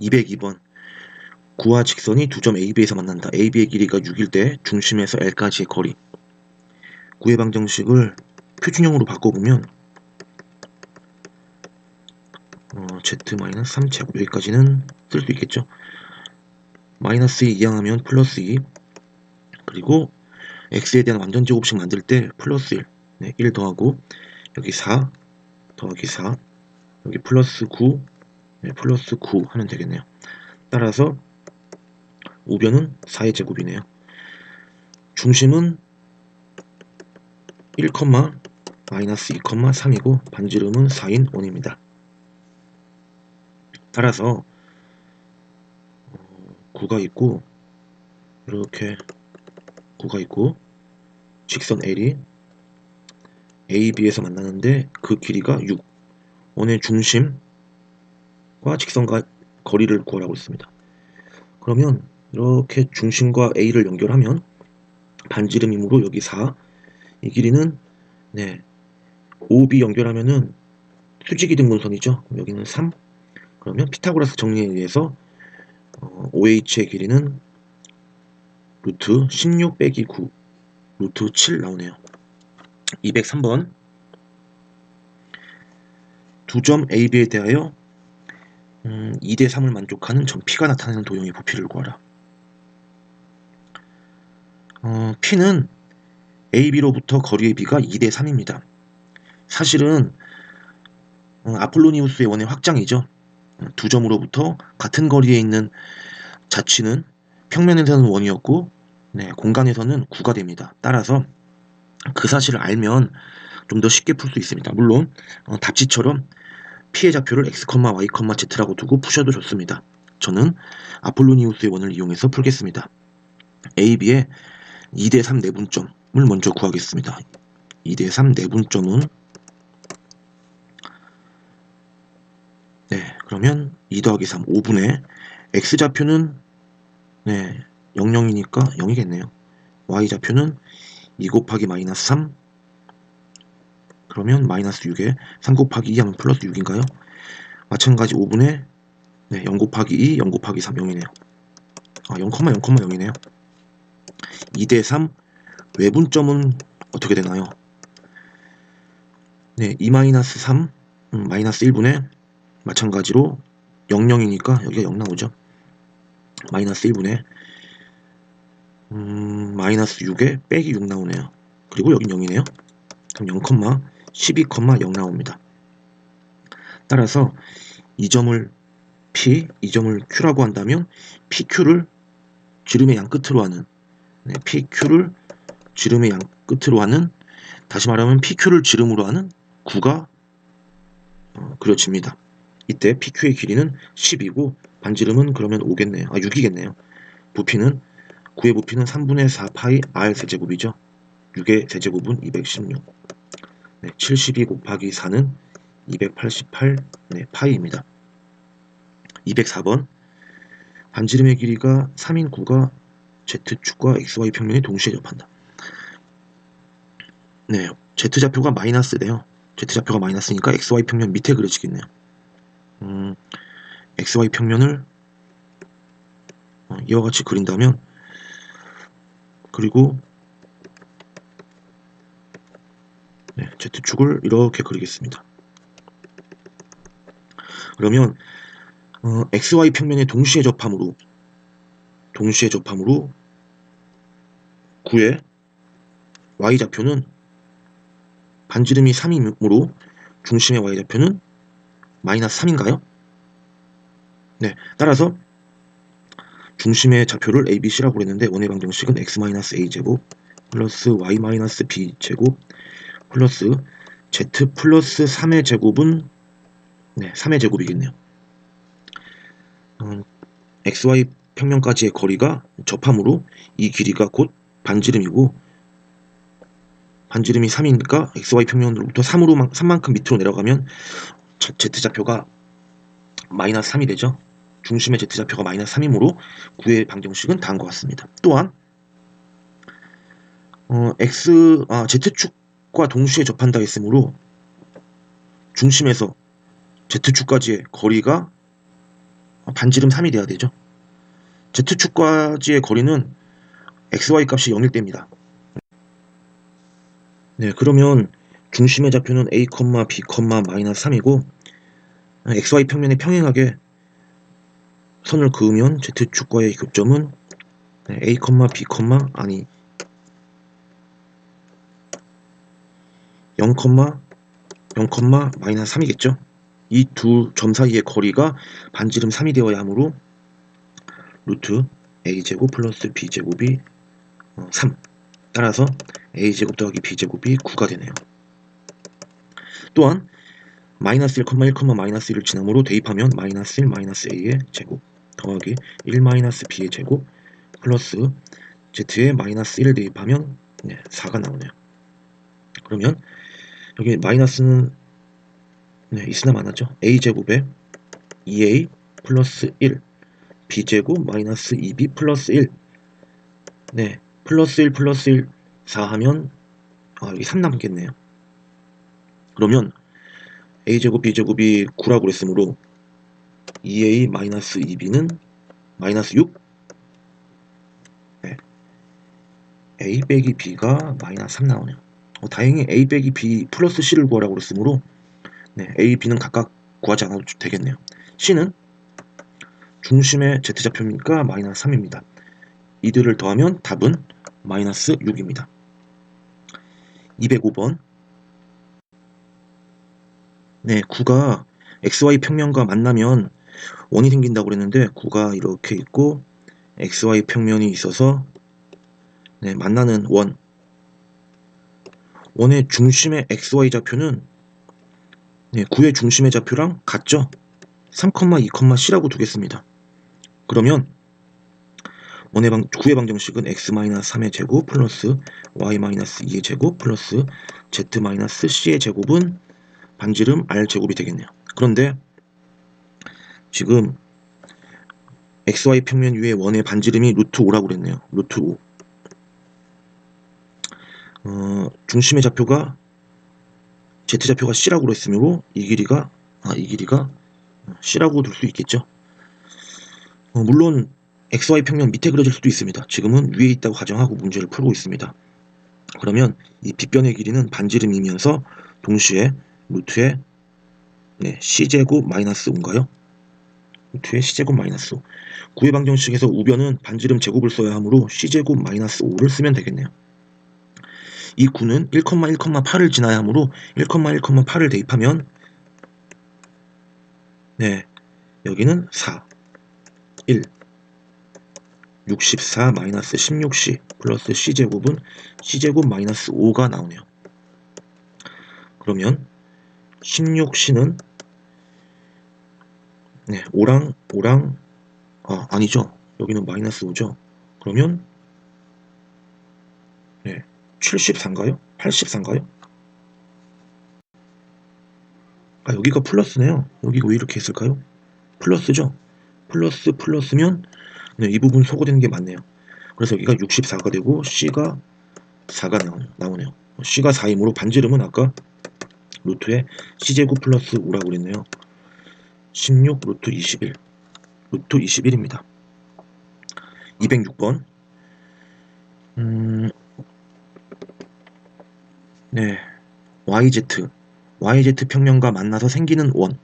202번 구와 직선이 두 점 AB에서 만난다. AB의 길이가 6일 때 중심에서 L까지의 거리. 구의 방정식을 표준형으로 바꿔보면 어, Z-3제곱 여기까지는 쓸 수 있겠죠. 마이너스 2 이항하면 플러스 2 그리고 x에 대한 완전 제곱식 만들 때 플러스 1 네, 1 더하고 여기 4 더하기 4 여기 플러스 9 네, 플러스 9 하면 되겠네요. 따라서 우변은 4의 제곱이네요. 중심은 1, 마이너스 2, 3이고 반지름은 4인 1입니다. 따라서 어, 9가 있고 이렇게 9가 있고 직선 L이 A, B에서 만나는데 그 길이가 6 원의 중심 과 직선과 거리를 구하라고 했습니다. 그러면 이렇게 중심과 A를 연결하면 반지름이므로 여기 4, 이 길이는 네, OB 연결하면은 수직이 등분선이죠. 여기는 3. 그러면 피타고라스 정리에 의해서 어, OH의 길이는 루트 16 빼기 9 루트 7 나오네요. 203번 두 점 AB에 대하여 음, 2대 3을 만족하는 점 P가 나타내는 도형의 부피를 구하라. 어, P는 AB로부터 거리의 B가 2대 3입니다. 사실은 어, 아폴로니우스의 원의 확장이죠. 두 점으로부터 같은 거리에 있는 자취는 평면에서는 원이었고 네, 공간에서는 9가 됩니다. 따라서 그 사실을 알면 좀 더 쉽게 풀 수 있습니다. 물론 어, 답지처럼 피해 좌표를 x, y, z라고 두고 푸셔도 좋습니다. 저는 아폴로니우스의 원을 이용해서 풀겠습니다. A, B의 2대3 내분점을 먼저 구하겠습니다. 2대3 내분점은 네, 그러면 2 더하기 3, 5분의 x좌표는 네, 00이니까 0이겠네요. y좌표는 2 곱하기 마이너스 3 그러면 마이너스 6에 3 곱하기 2 하면 플러스 6인가요? 마찬가지 5분의 네, 0 곱하기 2, 0 곱하기 3, 0이네요. 아, 0,0,0이네요. 2대 3 외분점은 어떻게 되나요? 네, 2 마이너스 3 음, 마이너스 1분의 마찬가지로 00이니까 여기가 0 나오죠. 마이너스 1분의 음, 마이너스 6에 빼기 6 나오네요. 그리고 여긴 0이네요. 그럼 0, 12,0 나옵니다. 따라서 이 점을 P, 이 점을 Q라고 한다면 PQ를 지름의 양 끝으로 하는 네, PQ를 지름의 양 끝으로 하는 다시 말하면 PQ를 지름으로 하는 9가 어, 그려집니다. 이때 PQ의 길이는 10이고 반지름은 그러면 5겠네요. 아 6이겠네요. 부피는 9의 부피는 3분의 4 파이 R 세제곱이죠. 6의 세제곱은 216. 네, 72 곱하기 4는 288 네, 파이입니다. 204번 반지름의 길이가 3인 9가 Z축과 XY 평면이 동시에 접한다. 네, Z좌표가 마이너스네요. Z좌표가 마이너스니까 XY 평면 밑에 그려지겠네요. 음, XY 평면을 어, 이와 같이 그린다면 그리고 네, Z축을 이렇게 그리겠습니다. 그러면 어, XY 평면의 동시에 접함으로 동시에 접함으로 9의 Y좌표는 반지름이 3이므로 중심의 Y좌표는 마이너스 3인가요? 네, 따라서 중심의 좌표를 A, B, C라고 그랬는데 원의 방정식은 X-A제곱 플러스 Y-B제곱 플러스 Z 플러스 3의 제곱은 네, 3의 제곱이겠네요. 음, XY 평면까지의 거리가 접함으로 이 길이가 곧 반지름이고 반지름이 3이니까 XY 평면으로부터 3으로 3만큼 밑으로 내려가면 Z좌표가 마이너스 3이 되죠. 중심의 Z좌표가 마이너스 3이므로 9의 방정식은 다음과 같습니다. 또한 어, X, 아, Z축 과 동시에 접한다 했으므로 중심에서 Z축까지의 거리가 반지름 3이 돼야 되죠. Z축과지의 거리는 XY 값이 0일 때입니다. 네, 그러면 중심의 좌표는 A, B, 마이너스 3이고 XY 평면에 평행하게 선을 그으면 Z축과의 교점은 A, B, 아니 0, 0, 마이너스 3이겠죠. 이 두 점 사이의 거리가 반지름 3이 되어야 하므로 루트 a제곱 플러스 b제곱이 3 어, 따라서 a제곱 더하기 b제곱이 9가 되네요. 또한 마이너스 1, 1, 마이너스 1을 지나므로 대입하면 마이너스 1, 마이너스 a의 제곱 더하기 1 마이너스 b의 제곱 플러스 z의 마이너스 1을 대입하면 네, 4가 나오네요. 그러면 여기 마이너스는 네, 있으나 마나죠. a제곱에 2a 플러스 1 b제곱 마이너스 2b 플러스 1 네, 플러스 1 플러스 1 4 하면 아, 여기 3 남겠네요. 그러면 a제곱 b제곱이 9라고 그랬으므로 2a 마이너스 2b는 마이너스 6 네. a 빼기 b가 마이너스 3 나오네요. 어, 다행히 a 빼기 b 플러스 c를 구하라고 그랬으므로 네, a, b는 각각 구하지 않아도 되겠네요. c는 중심의 z좌표니까 마이너스 3입니다. 이들을 더하면 답은 마이너스 6입니다. 205번 네, 9가 xy 평면과 만나면 원이 생긴다고 그랬는데 9가 이렇게 있고 xy 평면이 있어서 네, 만나는 원 원의 중심의 xy 좌표는 네, 9의 중심의 좌표랑 같죠? 3,2,c라고 두겠습니다. 그러면 원의 방, 9의 방정식은 x-3의 제곱 플러스 y-2의 제곱 플러스 z-c의 제곱은 반지름 r 제곱이 되겠네요. 그런데 지금 xy 평면 위에 원의 반지름이 루트 5라고 그랬네요. 루트 5. 어, 중심의 좌표가 z좌표가 c라고 그랬으므로 이 길이가 아, 이 길이가 c라고 둘 수 있겠죠. 어, 물론 XY 평면 밑에 그려질 수도 있습니다. 지금은 위에 있다고 가정하고 문제를 풀고 있습니다. 그러면 이 빗변의 길이는 반지름이면서 동시에 루트의 네, C제곱 마이너스 5인가요? 루트의 C제곱 마이너스 5 구의 방정식에서 우변은 반지름 제곱을 써야 하므로 C제곱 마이너스 5를 쓰면 되겠네요. 이 9는 1,1,8을 지나야 하므로 1,1,8을 대입하면 네 여기는 4 1 64 마이너스 16c 플러스 c제곱은 c제곱 마이너스 5가 나오네요. 그러면 16c는 네, 5랑 5랑 아 아니죠. 여기는 마이너스 5죠. 그러면 네, 74인가요? 84인가요? 아 여기가 플러스네요. 여기가 왜 이렇게 했을까요? 플러스죠. 플러스 플러스면 네, 이 부분 소거되는 게 맞네요. 그래서 여기가 64가 되고 C가 4가 나오네요. C가 4이므로 반지름은 아까 루트에 C제곱 플러스 5라고 그랬네요. 16 루트 21 루트 21입니다. 206번 음, 네 YZ YZ 평면과 만나서 생기는 원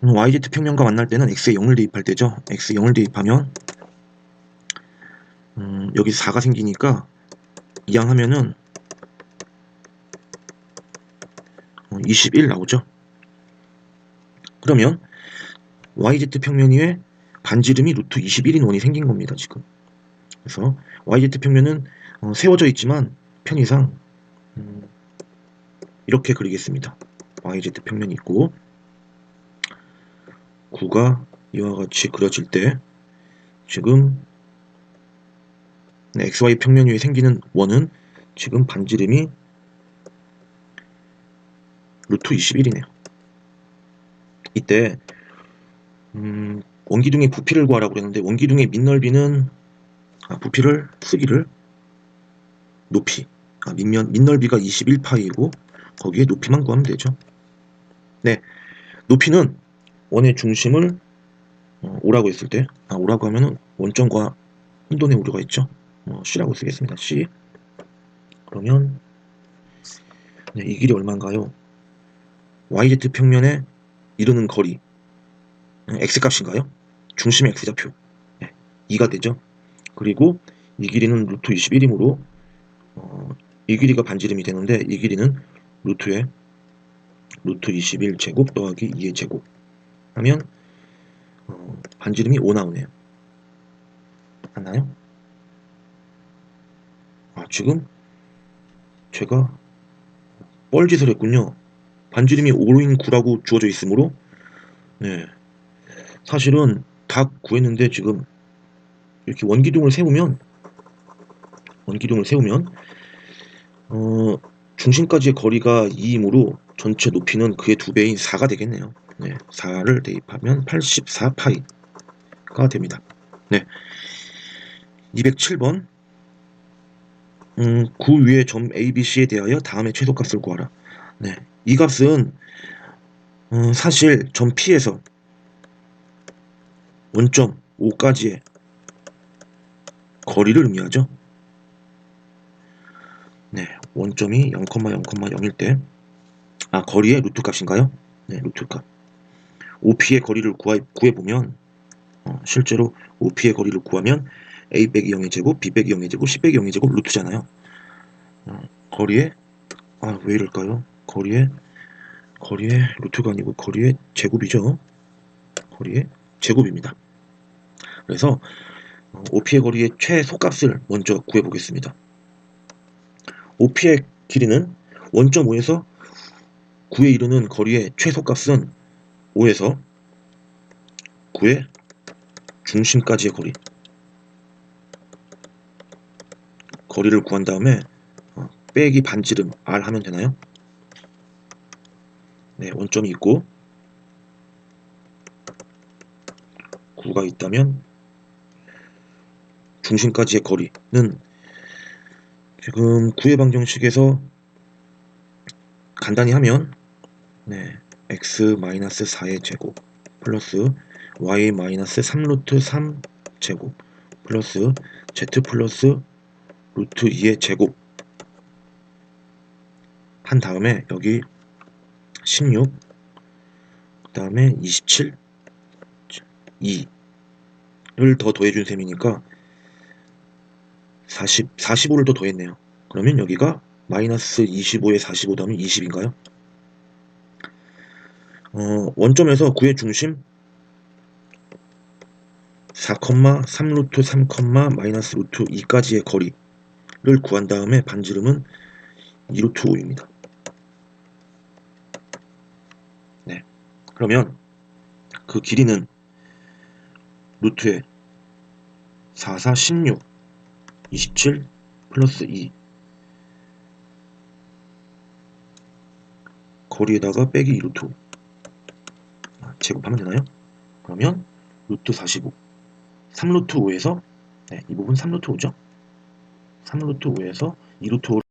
YZ 평면과 만날 때는 X에 0을 대입할 때죠. X 0을 대입하면 음, 여기 4가 생기니까 이항하면은 21 어, 나오죠. 그러면 YZ 평면 위에 반지름이 루트 21인 원이 생긴 겁니다. 지금. 그래서 YZ 평면은 어, 세워져 있지만 편의상 음, 이렇게 그리겠습니다. YZ 평면이 있고 9가 이와 같이 그려질 때 지금 XY 평면 위에 생기는 원은 지금 반지름이 루트 21이네요. 이때 음, 원기둥의 부피를 구하라고 그랬는데 원기둥의 밑넓이는 아, 부피를 쓰기를 높이 아, 밑면, 밑넓이가 21파이고 거기에 높이만 구하면 되죠. 네, 높이는 원의 중심을 어, 오라고 했을 때, 아, 오라고 하면은 원점과 혼돈의 우려가 있죠. 어, C라고 쓰겠습니다. C. 그러면 네, 이 길이 얼마인가요? YZ 평면에 이르는 거리 음, X 값인가요? 중심의 X좌표 네, 2가 되죠. 그리고 이 길이는 루트 21이므로 어, 이 길이가 반지름이 되는데 이 길이는 루트에 루트 21 제곱 더하기 2의 제곱 하면 어, 반지름이 5 나오네요. 맞나요? 아 지금 제가 뻘짓을 했군요. 반지름이 5인 9라고 주어져 있으므로 네 사실은 다 구했는데 지금 이렇게 원기둥을 세우면 원기둥을 세우면 어 중심까지의 거리가 2이므로 전체 높이는 그의 두 배인 4가 되겠네요. 네, 4를 대입하면 84파이가 됩니다. 네, 207번 음, 구 위의 점 A, B, C에 대하여 다음의 최소값을 구하라. 네, 이 값은 어, 사실 점 P에서 원점 5까지의 거리를 의미하죠. 네, 원점이 0,0,0일 때, 아, 거리의 루트 값인가요? 네, 루트 값. OP의 거리를 구하, 구해 보면, 어, 실제로 OP의 거리를 구하면 A 빼기 0의 제곱, B 빼기 0의 제곱, C 빼기 0의 제곱 루트잖아요. 어, 거리의, 아, 왜 이럴까요? 거리의, 거리의 루트가 아니고 거리의 제곱이죠. 거리의 제곱입니다. 그래서 어, OP의 거리의 최소값을 먼저 구해보겠습니다. OP의 길이는 원점 5에서 9에 이르는 거리의 최소값은 5에서 9의 중심까지의 거리 거리를 구한 다음에 어, 빼기 반지름 R 하면 되나요? 네, 원점이 있고 9가 있다면 중심까지의 거리는 지금 구의 방정식에서 간단히 하면 네, x 마이너스 4의 제곱 플러스 y 마이너스 3루트 3 제곱 플러스 z 플러스 루트 2의 제곱. 한 다음에 여기 16 그 다음에 27 2를 더 더해준 셈이니까 40, 45를 더 더했네요. 그러면 여기가 마이너스 25에 45 더하면 20인가요? 어, 원점에서 9의 중심 4,3 루트 3, 마이너스 루트 2까지의 거리를 구한 다음에 반지름은 2 루트 5입니다. 네. 그러면 그 길이는 루트에 4, 4, 16 27 플러스 2 거리에다가 빼기 2루트 5 아, 제곱하면 되나요? 그러면 루트 45 3루트 5에서 네, 이 부분 3루트 5죠? 3루트 5에서 2루트 5